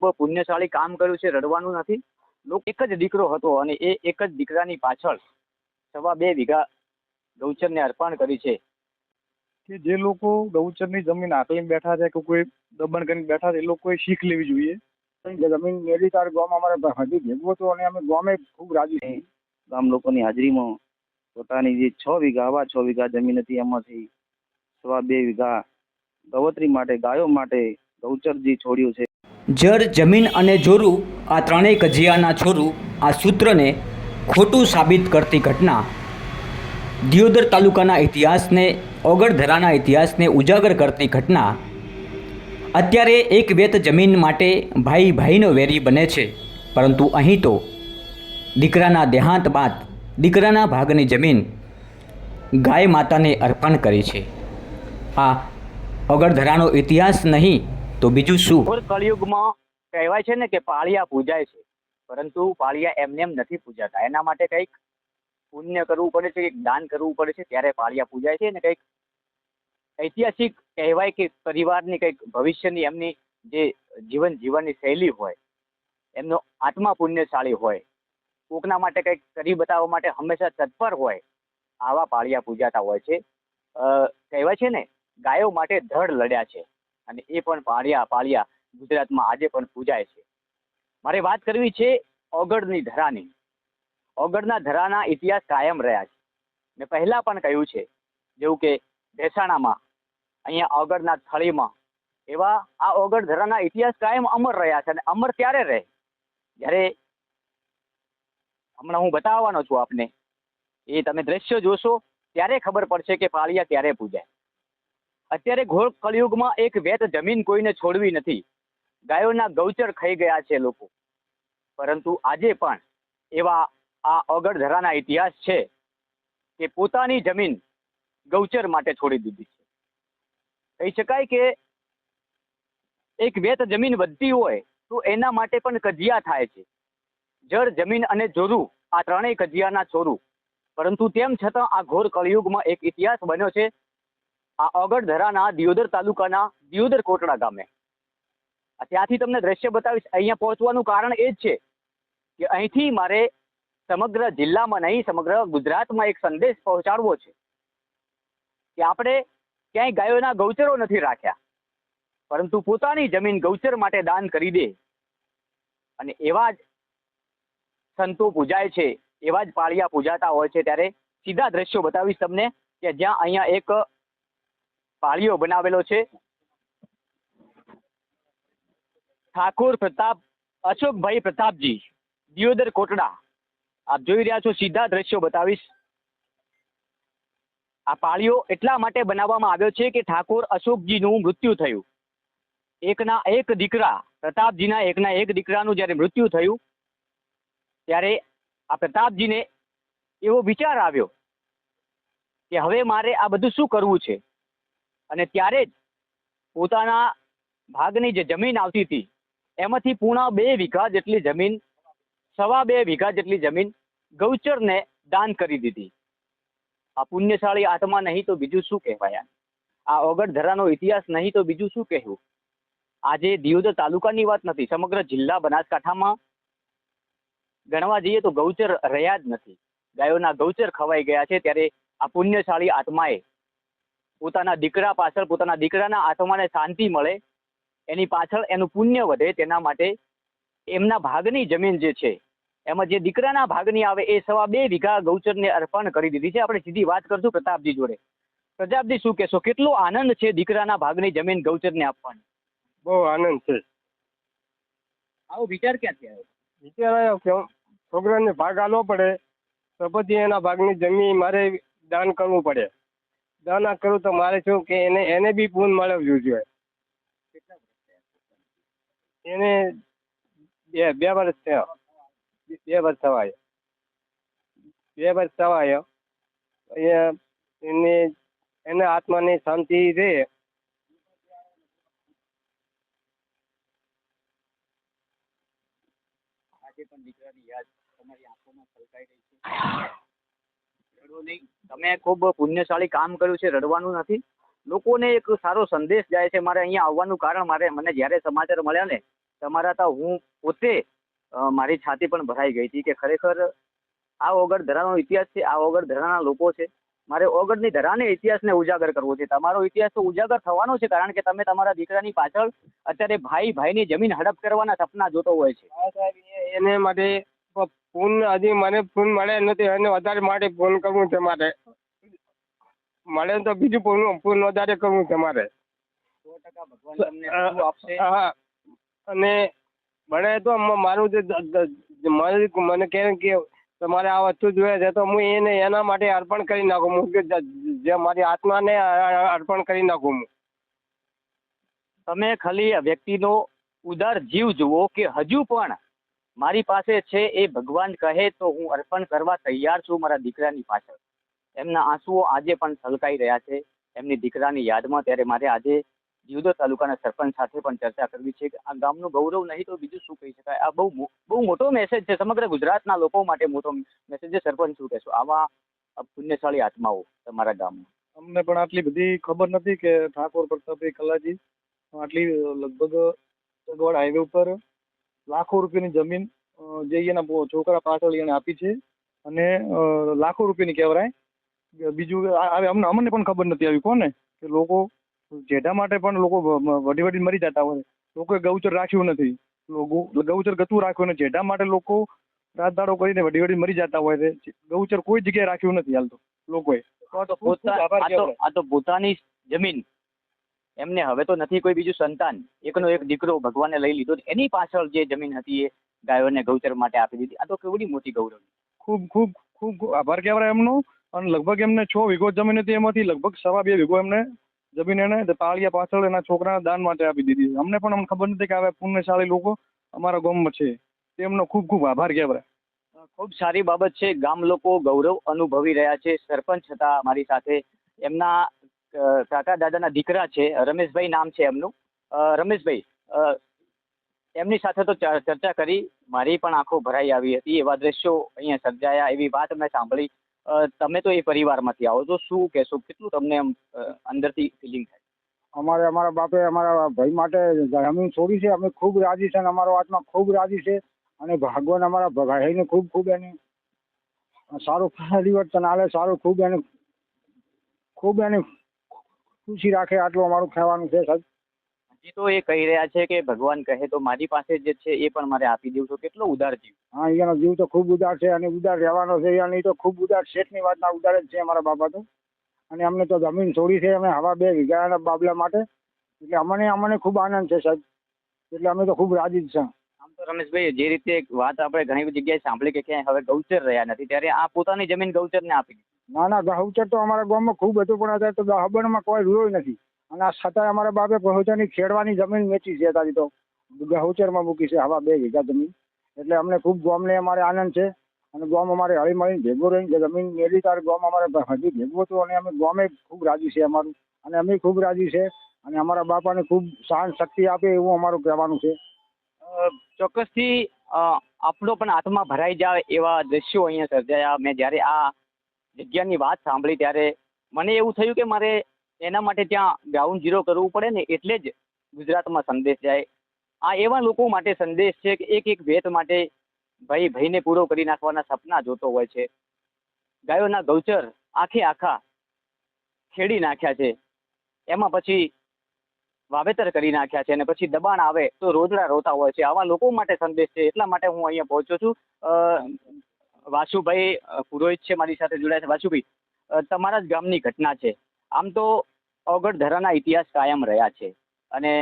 પુણ્યશાળી કામ કર્યું છે રડવાનું નથી. લોકો એક જ દીકરો હતો અને એ એક જ દીકરાની પાછળ સવા બે વીઘા ગૌચરને અર્પણ કરી છે. કે જે લોકો ગૌચરની જમીન આકલીને બેઠા છે કે કોઈ દબાણ કરીને બેઠા છે એ લોકોએ શીખ લેવી જોઈએ. જમીન મેળવી તાર ગામ અમારે હજી ભેગું હતું અને અમે ગામે ખૂબ રાજી છીએ. ગામ લોકોની હાજરીમાં પોતાની જે છ વીઘા આવા છ વીઘા જમીન હતી એમાંથી સવા બે વીઘા ગવત્રી માટે ગાયો માટે ગૌચર જે છોડ્યું છે. જર જમીન અને જોરું આ ત્રણેય કજિયાના છોરું આ સૂત્રને ખોટું સાબિત કરતી ઘટના. દિયોદર તાલુકાના ઇતિહાસને ઓગળધરાના ઇતિહાસને ઉજાગર કરતી ઘટના. અત્યારે એક વેત જમીન માટે ભાઈ ભાઈનો વેરી બને છે. પરંતુ અહીં તો દીકરાના દેહાંત બાદ દીકરાના ભાગની જમીન ગાય માતાને અર્પણ કરી છે. આ ઓગળધરાનો ઇતિહાસ નહીં તો બીજું શું? કળિયુગમાં કહેવાય છે ને કે પાળિયા પૂજાય છે. પરંતુ પાળિયા એમને એમ નથી પૂજાતા. એના માટે કંઈક પુણ્ય કરવું પડે છે, કંઈક દાન કરવું પડે છે, ત્યારે પાળિયા પૂજાય છે ને કંઈક ઐતિહાસિક કહેવાય કે પરિવારની કંઈક ભવિષ્યની એમની જે જીવન જીવનની શૈલી હોય, એમનો આત્મા પુણ્યશાળી હોય, કોકના માટે કંઈક કરી બતાવવા માટે હંમેશા તત્પર હોય, આવા પાળિયા પૂજાતા હોય છે. કહેવાય છે ને, ગાયો માટે ધડ લડ્યા છે. અને એ પણ પાળિયા પાળિયા. ગુજરાતમાં આજે પણ પૂજાય છે. મારે વાત કરવી છે ઓગળની ધરાની. ઓગળના ધરાના ઇતિહાસ કાયમ રહ્યા છે. મેં પહેલાં પણ કહ્યું છે, જેવું કે ભેસાણામાં, અહીંયા ઓગળના થળીમાં, એવા આ ઓગળ ધરાના ઇતિહાસ કાયમ અમર રહ્યા છે અને અમર ત્યારે રહે. જ્યારે હમણાં હું બતાવવાનો છું આપને, એ તમે દ્રશ્ય જોશો, ત્યારે ખબર પડશે કે પાળિયા ક્યારે પૂજાય. અત્યારે ઘોર કળિયુગમાં એક વેત જમીન કોઈને છોડવી નથી. ગાયોના ગૌચર ખાઈ ગયા છે લોકો. પરંતુ આજે પણ એવા આ અગરધરાના ઇતિહાસ છે કે પોતાની જમીન ગૌચર માટે છોડી દીધી છે. કહી શકાય કે એક વેત જમીન વધતી હોય તો એના માટે પણ કજિયા થાય છે. જળ જમીન અને જોરું આ ત્રણેય કજિયાના છોરું પરંતુ તેમ છતાં આ ઘોર કળિયુગમાં એક ઇતિહાસ બન્યો છે આ અગડધરાના દિયોદર તાલુકાના દિયોદર કોટડા ગામે. ત્યાંથી તમને દ્રશ્ય બતાવીશ. અહીંયા પહોંચવાનું કારણ એ જ છે કે અહીંથી મારે સમગ્ર જિલ્લામાં નહીં, સમગ્ર ગુજરાતમાં એક સંદેશ પહોંચાડવો છે કે આપણે ક્યાંય ગાયોના ગૌચરો નથી રાખ્યા, પરંતુ પોતાની જમીન ગૌચર માટે દાન કરી દે. અને એવા જ સંતો પૂજાય છે, એવા જ પાળિયા પૂજાતા હોય છે. ત્યારે સીધા દ્રશ્યો બતાવીશ તમને કે જ્યાં અહીંયા એક પાળીઓ બનાવેલો છે. ઠાકોર પ્રતાપ, અશોકભાઈ પ્રતાપજી, દિયોદર કોટડા. આપ જોઈ રહ્યા છો સીધા દ્રશ્યો બતાવીશ. આ પાળીઓ એટલા માટે બનાવવામાં આવ્યો છે કે ઠાકોર અશોકજીનું મૃત્યુ થયું. એકના એક દીકરા, પ્રતાપજીના એકના એક દીકરાનું જ્યારે મૃત્યુ થયું, ત્યારે આ પ્રતાપજીને એવો વિચાર આવ્યો કે હવે મારે આ બધું શું કરવું છે? અને ત્યારે જ પોતાના ભાગની જે જમીન આવતી હતી, એમાંથી પૂણા બે વીઘા જેટલી જમીન, સવા બે વીઘા જેટલી જમીન ગૌચરને દાન કરી દીધી. આ પુણ્યશાળી આત્મા નહીં તો બીજું શું કહેવાય? આ ઓગળ ધરાનો ઇતિહાસ નહીં તો બીજું શું કહેવું? આજે દિયોદર તાલુકાની વાત નથી, સમગ્ર જિલ્લા બનાસકાંઠામાં ગણવા જઈએ તો ગૌચર રહ્યા જ નથી. ગાયોના ગૌચર ખવાઈ ગયા છે, ત્યારે આ પુણ્યશાળી આત્માએ પોતાના દીકરા પાછળ પોતાના દીકરાના આત્માને શાંતિ મળે એની પાછળ એનું પુણ્ય વધે તેના માટે એમના ભાગની જમીન જે છે એમાં જે દીકરાના ભાગની આવે એ સવા બે વીઘા ગૌચરને અર્પણ કરી દીધી છે. આપણે સીધી વાત કરશું પ્રતાપજી જોડે. પ્રતાપજી શું કહેશો? કેટલો આનંદ છે દીકરાના ભાગની જમીન ગૌચરને આપવાની? બહુ આનંદ છે. આવો વિચાર ક્યાંથી આવ્યો? વિચાર આવ્યો કે છોકરાને ભાગ આલવો પડે તો પછી એના ભાગની જમીન મારે દાન કરવું પડે. દાન આ કરું તો મારે શું કે એને એને બી પૂન મળવું જોઈએ એને બે બે વર્ષ થયા. બે વર્ષ થવાય. બે વર્ષ થવાયો. અહીંયા એને, એના આત્માની શાંતિ રહે પણ દીકરાની યાદ તમારી આંખોમાં છલકાઈ રહી છે. રડો નહીં. તમે ખૂબ પુણ્યશાળી કામ કર્યું છે, રડવાનું નથી. લોકોને એક સારો સંદેશ જાય છે, મારે અહીંયા આવવાનું કારણ મારે, મને જ્યારે સમાચાર મળ્યા ને, તમારા તા હું પોતે મારી છાતી પણ ભરાઈ ગઈ હતી કે ખરેખર આ ઓગળ ધરાનો ઇતિહાસ છે, આ ઓગળ ધરાના લોકો છે. મારે ઓગળની ધરાને ઇતિહાસને ઉજાગર કરવો છે. તમારો ઇતિહાસ તો ઉજાગર થવાનો છે, કારણ કે તમે તમારા દીકરાની પાછળ અત્યારે ભાઈ ભાઈની જમીન હડપ કરવાના સપના જોતો હોય છે. એને માટે ફોન હજી મને ફોન મળે નથી અને વધારે માટે ફોન કરવું છે મારે. મળે તો બીજું ફોન ફોન વધારે કરવું છે મારે. હા અને મળે તો મારું જે મને કહે કે તમારે આ વસ્તુ જોઈએ છે તો હું એને એના માટે અર્પણ કરી નાખું. હું કે જે મારી આત્માને અર્પણ કરી નાખું હું. તમે ખાલી વ્યક્તિનો ઉદાર જીવ જુઓ કે હજુ પણ મારી પાસે છે એ ભગવાન કહે તો હું અર્પણ કરવા તૈયાર છું મારા દીકરાની પાછળ. એમના આંસુઓ આજે પણ છલકાઈ રહ્યા છે. એમની દીકરાની યાદમાં ત્યારે મારે આજે જીવદો તાલુકાના સરપંચ સાથે પણ ચર્ચા કરવી છે. કે આ ગામનું ગૌરવ નહીં તો બીજું શું કહી શકાય? આ બહુ બહુ મોટો મેસેજ છે. સમગ્ર ગુજરાતના લોકો માટે મોટો મેસેજ છે. સરપંચ શું કહેશો? આવા પુણ્યશાળી આત્માઓ તમારા ગામમાં. અમને પણ આટલી બધી ખબર નથી કે ઠાકોર પ્રતાપભાઈ કલાજી આટલી લગભગ સગવડ હાઈવે ઉપર લાખો રૂપિયાની જમીન જે એના છોકરા પાછળ એને આપી છે. અને લાખો રૂપિયાની કહેવાય. બીજું અમને અમને પણ ખબર નથી આવી કોને? કે લોકો જેઢા માટે પણ લોકો વ- વ- વધી વધી મરી જતા હોય. લોકોએ ગૌચર રાખ્યું નથી. ગૌચર ગતું રાખ્યું નથી. જેઢા માટે લોકો રાત દાડો કરીને વડી વડી મરી જતા હોય છે. ગૌચર કોઈ જગ્યાએ રાખ્યું નથી હાલ તો લોકોએ. આ તો પોતાની જમીન એમને હવે તો નથી કોઈ બીજું સંતાન. એકનો એક દીકરો ભગવાને લઈ લીધો એની પાછળ જે જમીન હતી એ ગાયોને ગૌચર માટે આપી દીધી. આ તો કેવડી મોટી ગૌરવ ખૂબ ખૂબ ખૂબ આભાર કહેવાય એમનો. અને લગભગ એમને છ વીઘો જમીન હતી એમાંથી લગભગ સવા બે વીઘો એમને જમીન એને પાળિયા પાછળ એના છોકરાના દાન માટે આપી દીધી. અમને પણ અમને ખબર નથી કે આવા પુણ્યશાળી લોકો અમારા ગામમાં છે. તેમનો ખૂબ ખૂબ આભાર કહેવાય ખૂબ સારી બાબત છે. ગામ લોકો ગૌરવ અનુભવી રહ્યા છે. સરપંચ હતા મારી સાથે. એમના કાકા દાદાના દીકરા છે, રમેશભાઈ નામ છે એમનું. રમેશભાઈ એમની સાથે તો ચર- ચર્ચા કરી, મારી પણ આંખો ભરાઈ આવી હતી, એવા દ્રશ્યો અહીંયા સર્જાયા, એવી વાત મેં સાંભળી. તમે તો એ પરિવારમાંથી આવો છો, શું કહેશો? કેટલું તમને અંદરથી ફિલિંગ થાય? અમારે, અમારા બાપે અમારા ભાઈ માટે જમીન છોડી છે, અમે ખૂબ રાજી છે અને અમારો આત્મા ખૂબ રાજી છે અને ભગવાન અમારા ભાઈને ખૂબ ખૂબ એને સારું પરિવર્તન આવે સારું ખૂબ એને ખૂબ એને ખુશી રાખે આટલું અમારું કહેવાનું છે સાહેબ. હજી તો એ કહી રહ્યા છે કે ભગવાન કહે તો મારી પાસે જે છે એ પણ મારે આપી દેવું છો. કેટલો ઉદાર જીવ. હા એનો જીવ તો ખૂબ ઉદાર છે અને ઉદાર રહેવાનો છે. અને તો ખૂબ ઉદાર શેઠની વાતના ઉદાર જ છે અમારા બાપા તો અને અમને તો જમીન છોડી છે. અમે હવા બે વીઘાના બાબલા માટે. એટલે અમને અમને ખૂબ આનંદ છે સાહેબ. એટલે અમે તો ખૂબ રાજી જ છે. આમ તો રમેશભાઈ જે રીતે વાત આપણે ઘણી બધી જગ્યાએ સાંભળી કે ક્યાંય હવે ગૌચર રહ્યા નથી. ત્યારે આ પોતાની જમીન ગૌચરને આપી ના ના ગૌચર તો અમારા ગામમાં ખૂબ હતું, પણ અત્યારે તો ગહબણમાં કોઈ રહ્યો નથી. અને આ છતાંય અમારા બાપે ગૌચરની ખેડવાની જમીન વેચી છે તારી તો. ગૌચરમાં મૂકી છે હવા બે વીઘા જમીન. એટલે અમને ખૂબ ગામને અમારે આનંદ છે. અને ગામ અમારે હળી મળીને ભેગું રહીને જમીન મેળવી તારે ગામ અમારે હજી ભેગું હતું અને અમે ગામે ખૂબ રાજી છે અમારું. અને અમે ખૂબ રાજી છે. અને અમારા બાપાને ખૂબ સહન શક્તિ આપે એવું અમારું કહેવાનું છે. ચોક્કસથી આપણો પણ આત્મા ભરાઈ જાય એવા દ્રશ્યો અહીંયા સર્જાયા. મેં જ્યારે આ જગ્યાની વાત સાંભળી ત્યારે મને એવું થયું કે મારે એના માટે ત્યાં ગ્રાઉન્ડ ઝીરો કરવું પડે ને એટલે જ ગુજરાતમાં સંદેશ જાય. આ એવા લોકો માટે સંદેશ છે કે એક એક વેત માટે ભાઈ, ભાઈને પૂરો કરી નાખવાના સપના જોતો હોય છે. ગાયોના ગૌચર આખે આખા ખેડી નાખ્યા છે. એમાં પછી વાવેતર કરી નાખ્યા છે અને પછી દબાણ આવે તો રોજડા રોતા હોય છે. આવા લોકો માટે સંદેશ છે. એટલા માટે હું અહીંયા પહોંચ્યો છું. વાસુભાઈ પુરોહિત છે મારી સાથે જોડાયા છે. વાસુભાઈ તમારા જ ગામની ઘટના છે. આમ તો અવગઢ ધરાના ઇતિહાસ કાયમ રહ્યા છે અને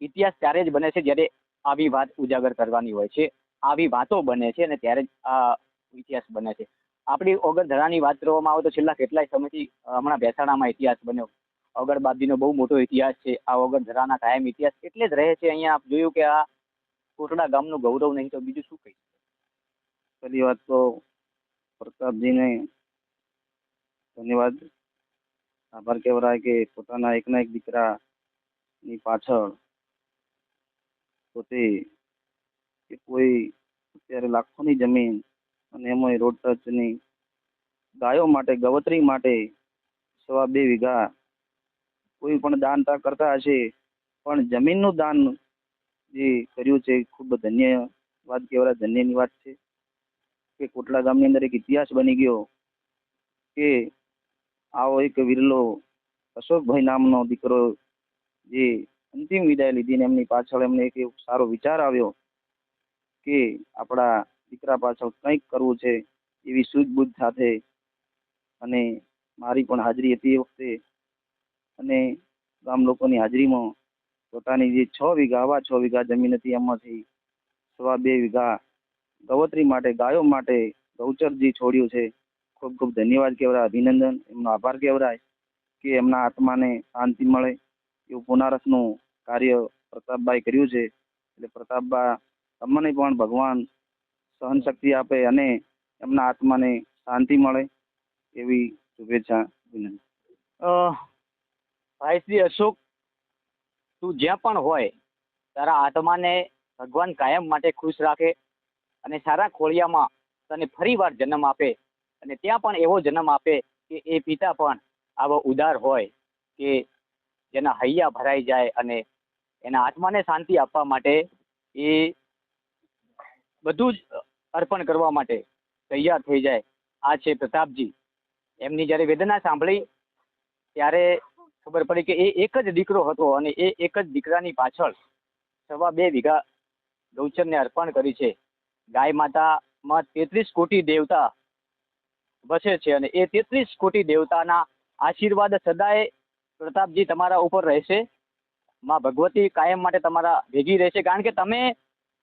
ઇતિહાસ ત્યારે જ બને છે જ્યારે આવી વાત ઉજાગર કરવાની હોય છે. આવી વાતો બને છે અને ત્યારે જ આ ઇતિહાસ બને છે. આપણી ઓગળ ધરાની વાત કરવામાં આવે તો છેલ્લા કેટલાય સમયથી હમણાં ભેસાણામાં ઇતિહાસ બન્યો. અગરબાદીનો બહુ મોટો ઇતિહાસ છે. આ વગર ધરાના કાયમ ઇતિહાસ એટલે જ રહે છે. અહીંયા આપ જોયું કે આ કોટડા ગામનું ગૌરવ નહીં તો બીજું શું કહી પહેલી વાત તો પ્રતાપજીને ધન્યવાદ. આભાર કહેવરાય કે પોતાના એકના એક દીકરાની પાછળ પોતે કે કોઈ અત્યારે લાખોની જમીન અને એમાંય રોડ ટચની ગાયો માટે, ગવત્રી માટે સવા બે વીઘા કોઈ પણ દાન તા કરતા હશે, પણ જમીનનું દાન જે કર્યું છે ખૂબ ધન્યવાદ કહેવાય, ધન્યની વાત છે. કે કોટલા ગામની અંદર એક ઇતિહાસ બની ગયો કે આવો એક વિરલો અશોકભાઈ નામનો દીકરો જે અંતિમ વિદાય લીધી એમની પાછળ એમને એક સારો વિચાર આવ્યો કે આપણા દીકરા પાછળ કંઈક કરવું છે એવી સૂઝબૂઝ સાથે અને મારી પણ હાજરી હતી એ વખતે. અને ગામ લોકોની હાજરીમાં પોતાની જે છ વીઘા, આવા છ વીઘા જમીન હતી એમાંથી સવા બે વીઘા ગવત્રી માટે, ગાયો માટે ગૌચરજી છોડ્યું છે. ખૂબ ખૂબ ધન્યવાદ કહેવરાય, અભિનંદન, એમનો આભાર કહેવરાય કે એમના આત્માને શાંતિ મળે એવું પુનારસનું કાર્ય પ્રતાપભાઈ કર્યું છે. એટલે પ્રતાપબા તમને પણ ભગવાન સહન શક્તિ આપે અને એમના આત્માને શાંતિ મળે એવી શુભેચ્છા વિનંતી ભાઈ શ્રી અશોક, તું જ્યાં પણ હોય તારા આત્માને ભગવાન કાયમ માટે ખુશ રાખે અને સારા ખોળિયામાં તને ફરીવાર જન્મ આપે અને ત્યાં પણ એવો જન્મ આપે કે એ પિતા પણ આવો ઉદાર હોય કે જેના હૈયા ભરાઈ જાય અને એના આત્માને શાંતિ આપવા માટે એ બધું જ અર્પણ કરવા માટે તૈયાર થઈ જાય. આ છે પ્રતાપજી. એમની જ્યારે વેદના સાંભળી ત્યારે ખબર પડી કે એ એક જ દીકરો હતો અને એ એક જ દીકરાની પાછળ સવા બે વીઘા ગૌચરને અર્પણ કરી છે. ગાય માતામાં તેત્રીસ કોટી દેવતા વસે છે અને એ તેત્રીસ કોટી દેવતાના આશીર્વાદ સદાય પ્રતાપજી તમારા ઉપર રહેશે. માં ભગવતી કાયમ માટે તમારા ભેગી રહેશે. કારણ કે તમે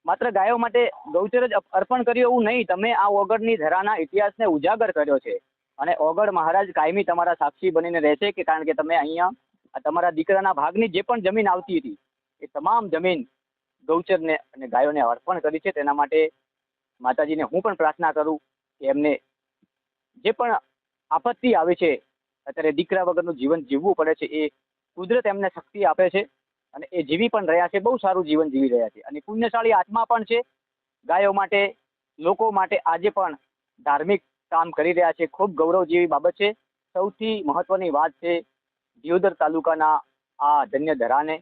માત્ર ગાયો માટે ગૌચર જ અર્પણ કર્યું એવું નહીં, તમે આ ઓગળની ધરાના ઇતિહાસને ઉજાગર કર્યો છે. અને ઓગળ મહારાજ કાયમી તમારા સાક્ષી બનીને રહેશે કે કારણ કે તમે અહીંયા તમારા દીકરાના ભાગની જે પણ જમીન આવતી હતી, એ તમામ જમીન ગૌચરને અને ગાયોને અર્પણ કરી છે. તેના માટે માતાજીને હું પણ પ્રાર્થના કરું કે એમને જે પણ આપત્તિ આવે છે, અત્યારે દીકરા વગરનું જીવન જીવવું પડે છે, એ કુદરત એમને શક્તિ આપે છે અને એ જીવી પણ રહ્યા છે, બહુ સારું જીવન જીવી રહ્યા છે. અને પુણ્યશાળી આત્મા પણ છે. ગાયો માટે, લોકો માટે આજે પણ ધાર્મિક કામ કરી રહ્યા છે. ખૂબ ગૌરવ જેવી બાબત છે. સૌથી મહત્વની વાત છે દિયોદર તાલુકાના આ ધન્ય ધરાને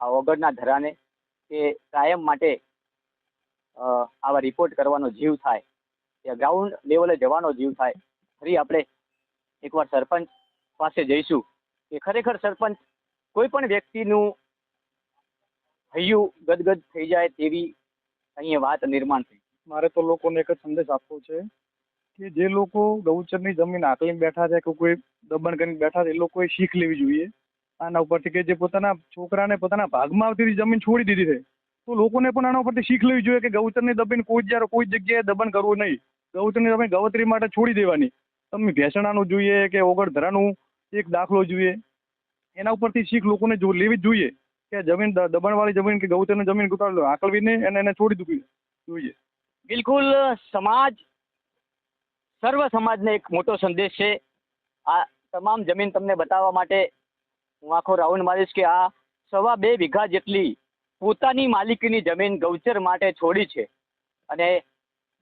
આ ઓગળના ધરાને કે કાયમ માટે આવા રિપોર્ટ કરવાનો જીવ થાય. ત્યાં ગ્રાઉન્ડ લેવલે જવાનો જીવ થાય. ફરી આપણે એકવાર સરપંચ પાસે જઈશું કે ખરેખર સરપંચ કોઈ પણ વ્યક્તિનું હૈયું ગદગદ થઈ જાય તેવી અહીંયા વાત નિર્માણ થઈ. મારે તો લોકોને એક જ સંદેશ આપવો છે કે જે લોકો ગૌચરની જમીન આકલીને બેઠા છે કે કોઈ દબાણ કરીને બેઠા છે, એ લોકોએ શીખ લેવી જોઈએ. આના ઉપરથી કે જે પોતાના છોકરાને પોતાના ભાગમાં આવતી જમીન છોડી દીધી છે તો લોકોને પણ આના ઉપરથી શીખ લેવી જોઈએ કે ગૌચરની જમીન કોઈ જ્યારે કોઈ જગ્યાએ દબાણ કરવું નહીં. ગૌચરની જમીન ગવત્રી માટે છોડી દેવાની. તમે ભેસણાનું જોઈએ કે ઓગળધરાનું એક દાખલો જોઈએ. એના ઉપરથી શીખ લોકોને જો લેવી જ જોઈએ કે જમીન દબાણવાળી જમીન કે ગૌચરની જમીન કોઈ આકલવી નહીં અને એને છોડી દીધું જોઈએ. બિલકુલ સમાજ સર્વ સમાજને એક મોટો સંદેશ છે. આ તમામ જમીન તમને બતાવવા માટે હું આખો રાઉન્ડ મારીશ કે આ સવા બે વીઘા જેટલી પોતાની માલિકીની જમીન ગૌચર માટે છોડી છે. અને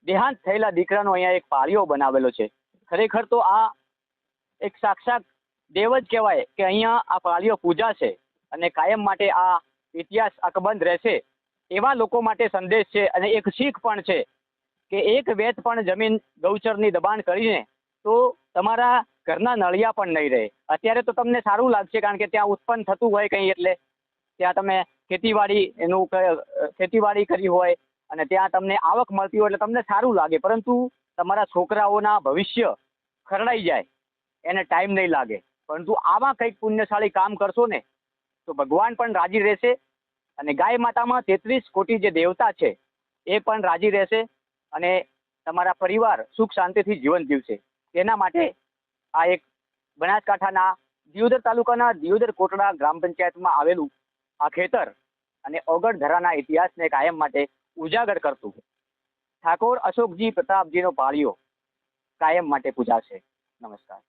દેહાંત થયેલા દીકરાનો અહીંયા એક પાળિયો બનાવેલો છે. ખરેખર તો આ એક સાક્ષાત દેવ જ કહેવાય કે અહીંયા આ પાળિયો પૂજા છે અને કાયમ માટે આ ઇતિહાસ અકબંધ રહેશે એવા લોકો માટે સંદેશ છે અને એક શીખ પણ છે કે એક વેત પણ જમીન ગૌચરની દબાણ કરીને તો તમારા ઘરના નળિયા પણ નહીં રહે. અત્યારે તો તમને સારું લાગશે કારણ કે ત્યાં ઉત્પન્ન થતું હોય કંઈ એટલે. ત્યાં તમે ખેતીવાડી એનું ખેતીવાડી કરી હોય અને ત્યાં તમને આવક મળતી હોય એટલે તમને સારું લાગે. પરંતુ તમારા છોકરાઓના ભવિષ્ય ખરડાઈ જાય, એને ટાઈમ નહીં લાગે. પરંતુ આવા કંઈક પુણ્યશાળી કામ કરશો ને, તો ભગવાન પણ રાજી રહેશે અને ગાય માતામાં તેત્રીસ કોટી જે દેવતા છે, એ પણ રાજી રહેશે અને તમારા પરિવાર સુખ શાંતિથી જીવન જીવશે. તેના માટે આ એક બનાસકાંઠાના દિયોદર તાલુકાના દિયોદર કોટડા ગ્રામ પંચાયતમાં આવેલું આ ખેતર અને ઓગળ ધરાના ઇતિહાસને કાયમ માટે ઉજાગર કરતું ઠાકોર અશોકજી પ્રતાપજીનો પાળિયો કાયમ માટે પૂજાશે. નમસ્કાર.